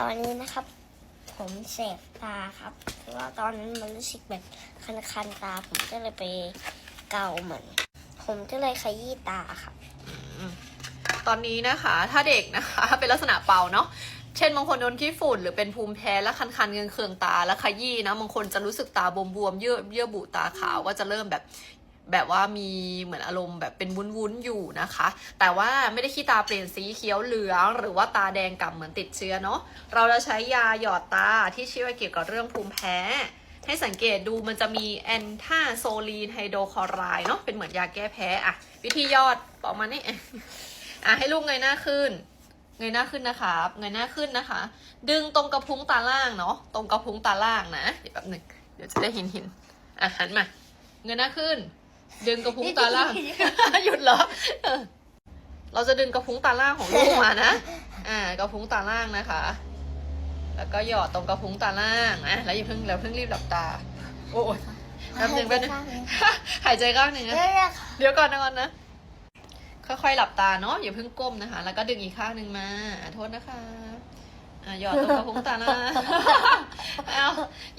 ตอนนี้นะครับ ผมแสบตาครับ เพราะว่าตอนนั้นมันรู้สึกแบบคันๆตา ผมก็เลยไปเกาเหมือน ผมก็เลยขยี้ตาครับ ตอนนี้นะคะ ถ้าเด็กนะคะ เป็นลักษณะเป่าเนาะเช่นบางคนโดนขี้ฝุ่นหรือเป็นภูมิแพ้แล้วคันๆเงืองตาแล้วขยี้นะบางคนจะรู้สึกตาบวมๆเยื่อเยื่อบุตาขาวก็จะเริ่มแบบ แบบว่ามีเหมือนอารมณ์แบบเป็นวุ้นๆอยู่นะคะ แต่ว่าไม่ได้ขี้ตาเปลี่ยนสีเขียวเหลือง หรือว่าตาแดงกล่ำเหมือนติดเชื้อเนาะเราจะใช้ยาหยอดตาที่ช่วยเกี่ยวกับเรื่องภูมิแพ้ ให้สังเกตดูมันจะมีแอนทาโซลีนไฮโดรคอไรด์เนาะเป็นเหมือนยาแก้แพ้อะวิธียอดประมานี้อะให้ลูกเงยหน้าขึ้นเงยหน้าขึ้นนะครับเงยหน้าขึ้นนะคะ ดึงตรงกระพุ้งตาล่างเนาะตรงกระพุ้งตาล่างนะเดี๋ยวแป๊บหนึ่งเดี๋ยวจะได้เห็นเห็นอะหันมาเงยหน้าขึ้น ดึงกระพุ้งตาล่าง หยุดเหรอเออเราจะดึงกระพุ้งตาล่างของลูกมานะ อ่ากระพุ้งตาล่างนะคะ แล้วก็หยอดตรงกระพุ้งตาล่างนะแล้วอย่าเพิ่งแล้วเพิ่งรีบหลับตา โอ้ยแป๊บหนึ่งแป๊บหนึงหายใจข้างหนึ่งนะเดี๋ยวเดี๋ยวก่อนนะก่อนนะค่อยๆหลับตาเนาะอย่าเพิ่งก้มนะคะ แล้วก็ดึงอีกข้างหนึ่งมาอะโทษนะคะอะหยอดตรงกระพุ้งตาหน้า เอา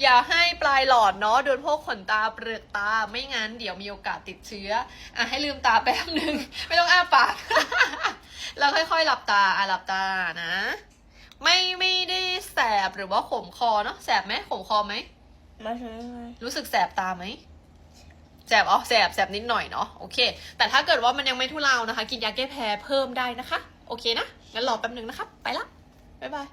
อย่าให้ปลายหลอดเนาะโดนพวกขนตาเปลือกตาไม่งั้นเดี๋ยวมีโอกาสติดเชื้ออะให้ลืมตาแป๊บหนึ่งไม่ต้องอ้าปากแล้วค่อยๆหลับตาอะหลับตานะ ไม่ไม่ได้แสบหรือว่าขมคอเนาะแสบไหมขมคอไหมมาถึงไหนรู้สึกแสบตาไหมแสบอ๋อแสบแสบนิดหน่อยเนาะโอเค แต่ถ้าเกิดว่ามันยังไม่ทุเลานะคะ กินยาแก้แพ้เพิ่มได้นะคะ โอเคนะงั้นรอแป๊บหนึ่งนะครับ ไปละบ๊ายบาย